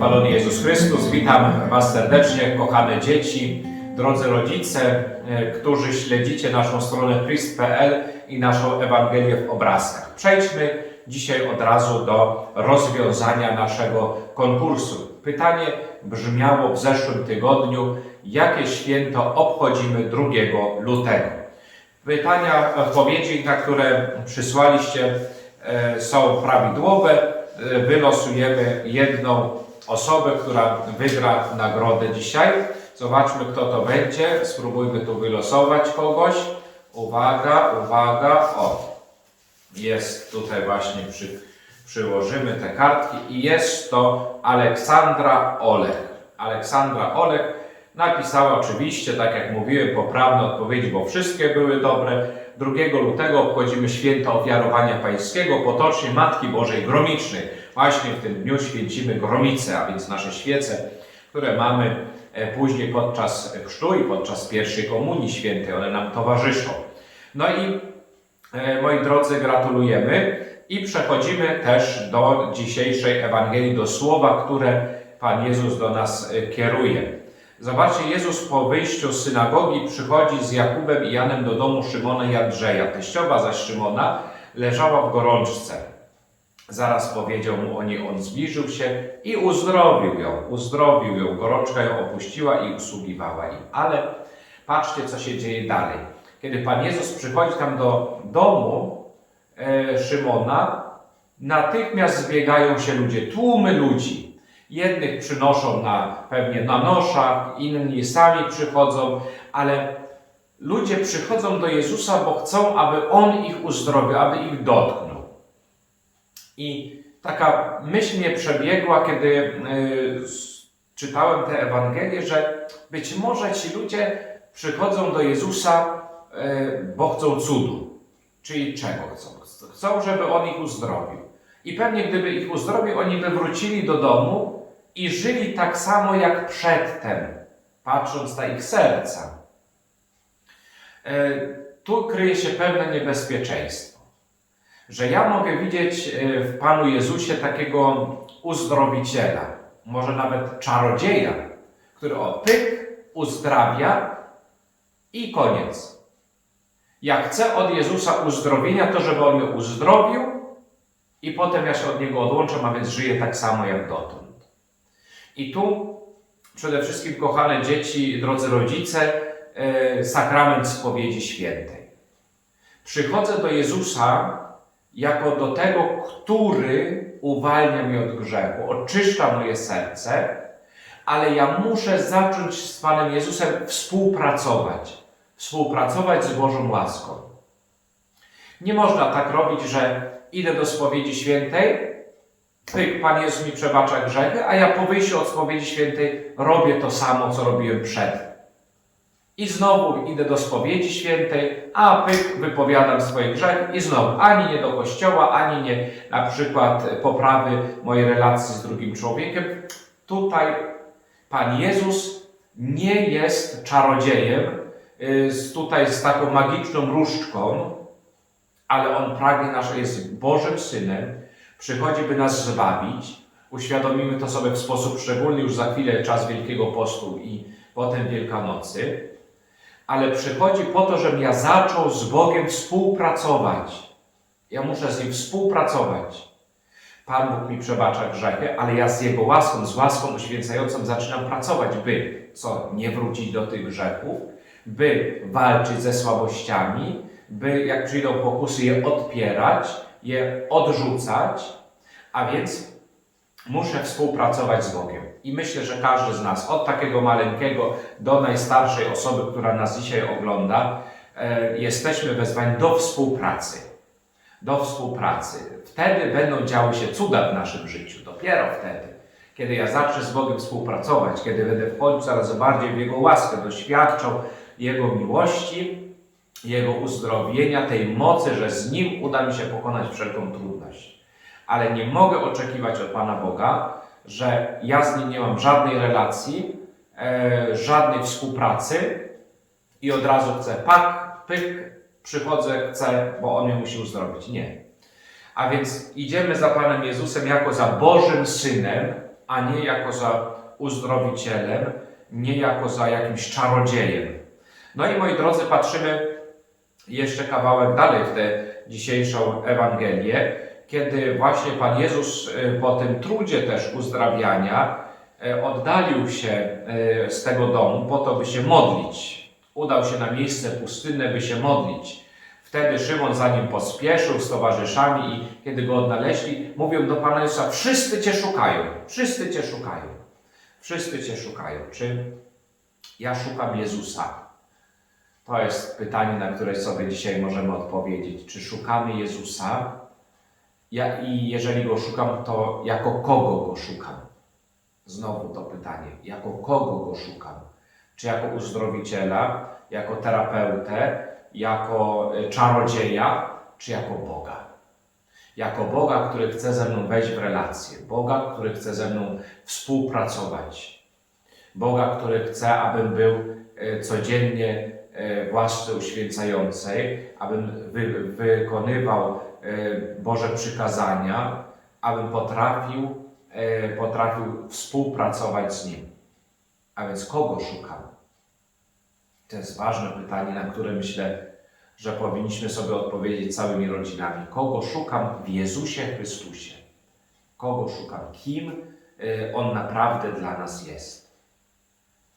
Pochwalony Jezus Chrystus, witam Was serdecznie, kochane dzieci, drodzy rodzice, e, którzy śledzicie naszą stronę Christ.pl i naszą Ewangelię w obrazkach. Przejdźmy dzisiaj od razu do rozwiązania naszego konkursu. Pytanie brzmiało w zeszłym tygodniu, jakie święto obchodzimy 2 lutego. Pytania, odpowiedzi, na które przysłaliście, e, są prawidłowe. E, Wylosujemy jedną osobę, która wygra nagrodę dzisiaj. Zobaczmy, kto to będzie. Spróbujmy tu wylosować kogoś. Uwaga, uwaga. O, jest tutaj właśnie, przy, przyłożymy te kartki i jest to Aleksandra Olech. Aleksandra Olech napisała oczywiście, tak jak mówiłem, poprawne odpowiedzi, bo wszystkie były dobre. 2 lutego obchodzimy święto ofiarowania pańskiego, potocznie Matki Bożej Gromicznej. Właśnie w tym dniu święcimy gromicę, a więc nasze świece, które mamy e, później podczas chrztu i podczas pierwszej komunii świętej, one nam towarzyszą. No i E, Moi drodzy, gratulujemy i przechodzimy też do dzisiejszej Ewangelii, do słowa, które Pan Jezus do nas e, kieruje. Zobaczcie, Jezus po wyjściu z synagogi przychodzi z Jakubem i Janem do domu Szymona i Andrzeja. Teściowa zaś Szymona leżała w gorączce. Zaraz powiedział mu o niej, on zbliżył się i uzdrowił ją. Uzdrowił ją, gorączka ją opuściła i usługiwała im. Ale patrzcie, co się dzieje dalej. Kiedy Pan Jezus przychodzi tam do domu e, Szymona, natychmiast zbiegają się ludzie, tłumy ludzi. Jednych przynoszą na pewnie na noszach, inni sami przychodzą, ale ludzie przychodzą do Jezusa, bo chcą, aby On ich uzdrowił, aby ich dotknął. I taka myśl mnie przebiegła, kiedy y, czytałem tę Ewangelię, że być może ci ludzie przychodzą do Jezusa, y, bo chcą cudu. Czyli czego chcą? Chcą, żeby On ich uzdrowił. I pewnie gdyby ich uzdrowił, oni by wrócili do domu i żyli tak samo jak przedtem, patrząc na ich serca. Y, Tu kryje się pewne niebezpieczeństwo że ja mogę widzieć e, w Panu Jezusie takiego uzdrowiciela, może nawet czarodzieja, który o pyk uzdrawia i koniec. Ja chcę od Jezusa uzdrowienia, to żeby On mnie uzdrowił i potem ja się od Niego odłączam, a więc żyję tak samo jak dotąd. I tu przede wszystkim, kochane dzieci, drodzy rodzice, e, sakrament spowiedzi świętej. Przychodzę do Jezusa jako do tego, który uwalnia mnie od grzechu, oczyszcza moje serce, ale ja muszę zacząć z Panem Jezusem współpracować. Współpracować z Bożą łaską. Nie można tak robić, że idę do spowiedzi świętej, pyk, Pan Jezus mi przebacza grzechy, a ja po wyjściu od spowiedzi świętej robię to samo, co robiłem przed. I znowu idę do spowiedzi świętej, a pyk, wypowiadam swoje grzechy i znowu ani nie do kościoła, ani nie na przykład poprawy mojej relacji z drugim człowiekiem. Tutaj Pan Jezus nie jest czarodziejem, y, tutaj z taką magiczną różdżką, ale On pragnie nasz, jest Bożym Synem, przychodzi, by nas zbawić. Uświadomimy to sobie w sposób szczególny już za chwilę czas Wielkiego Postu i potem Wielkanocy ale przychodzi po to, żebym ja zaczął z Bogiem współpracować. Ja muszę z Nim współpracować. Pan Bóg mi przebacza grzechy, ale ja z Jego łaską, z łaską uświęcającą zaczynam pracować, by co? Nie wrócić do tych grzechów, by walczyć ze słabościami, by jak przyjdą pokusy je odpierać, je odrzucać, a więc muszę współpracować z Bogiem. I myślę, że każdy z nas, od takiego maleńkiego do najstarszej osoby, która nas dzisiaj ogląda, e, jesteśmy wezwani do współpracy. Do współpracy. Wtedy będą działy się cuda w naszym życiu. Dopiero wtedy. Kiedy ja zacznę z Bogiem współpracować, kiedy będę wchodził coraz bardziej w Jego łaskę, doświadczał Jego miłości, Jego uzdrowienia, tej mocy, że z Nim uda mi się pokonać wszelką trudność ale nie mogę oczekiwać od Pana Boga, że ja z Nim nie mam żadnej relacji, e, żadnej współpracy i od razu chcę pak, pyk, przychodzę, chcę, bo On mnie musi uzdrowić. Nie. A więc idziemy za Panem Jezusem jako za Bożym Synem, a nie jako za uzdrowicielem, nie jako za jakimś czarodziejem. No i moi drodzy, patrzymy jeszcze kawałek dalej w tę dzisiejszą Ewangelię, kiedy właśnie Pan Jezus y, po tym trudzie też uzdrawiania y, oddalił się y, z tego domu po to, by się modlić. Udał się na miejsce pustynne, by się modlić. Wtedy Szymon za nim pospieszył z towarzyszami i kiedy go odnaleźli, mówią do Pana Jezusa, wszyscy Cię szukają, wszyscy Cię szukają, wszyscy Cię szukają. Czy ja szukam Jezusa? To jest pytanie, na które sobie dzisiaj możemy odpowiedzieć. Czy szukamy Jezusa? Ja, I jeżeli go szukam, to jako kogo go szukam? Znowu to pytanie. Jako kogo go szukam? Czy jako uzdrowiciela, jako terapeutę, jako y, czarodzieja, czy jako Boga? Jako Boga, który chce ze mną wejść w relację, Boga, który chce ze mną współpracować, Boga, który chce, abym był y, codziennie y, w łasce uświęcającej, abym wy, wykonywał Boże przykazania, abym potrafił, y, potrafił współpracować z Nim. A więc kogo szukam? To jest ważne pytanie, na które myślę, że powinniśmy sobie odpowiedzieć całymi rodzinami. Kogo szukam w Jezusie Chrystusie? Kogo szukam? Kim y, On naprawdę dla nas jest?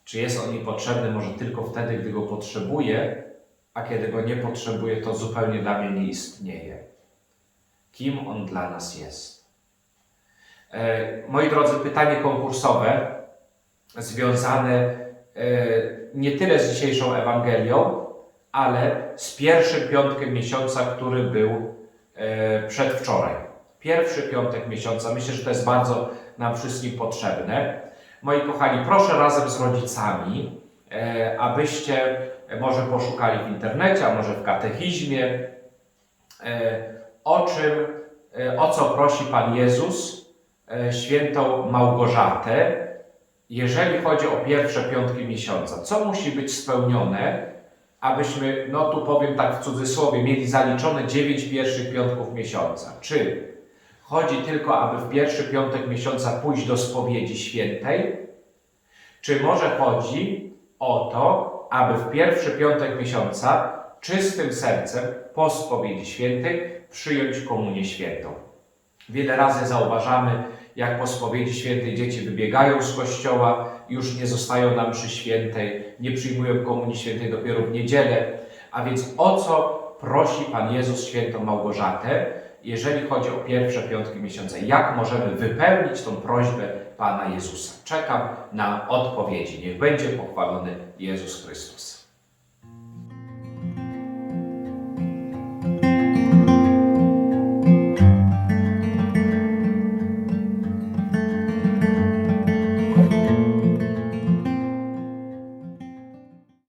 Czy jest On mi potrzebny może tylko wtedy, gdy Go potrzebuję, a kiedy Go nie potrzebuję, to zupełnie dla mnie nie istnieje? Kim On dla nas jest? E, Moi drodzy, pytanie konkursowe związane e, nie tyle z dzisiejszą Ewangelią, ale z pierwszym piątkiem miesiąca, który był e, przedwczoraj. Pierwszy piątek miesiąca. Myślę, że to jest bardzo nam wszystkim potrzebne. Moi kochani, proszę razem z rodzicami, abyście może poszukali w internecie, a może w katechizmie, o czym, e, o co prosi Pan Jezus e, świętą Małgorzatę, jeżeli chodzi o pierwsze piątki miesiąca. Co musi być spełnione, abyśmy, no tu powiem tak w cudzysłowie, mieli zaliczone dziewięć pierwszych piątków miesiąca? Czy chodzi tylko, aby w pierwszy piątek miesiąca pójść do spowiedzi świętej? Czy może chodzi o to, aby w pierwszy piątek miesiąca czystym sercem po spowiedzi świętej przyjąć komunię świętą? Wiele razy zauważamy, jak po spowiedzi świętej dzieci wybiegają z kościoła, już nie zostają na mszy świętej, nie przyjmują komunii świętej dopiero w niedzielę. A więc o co prosi Pan Jezus świętą Małgorzatę, jeżeli chodzi o pierwsze piątki miesiąca? Jak możemy wypełnić tą prośbę Pana Jezusa? Czekam na odpowiedzi. Niech będzie pochwalony Jezus Chrystus.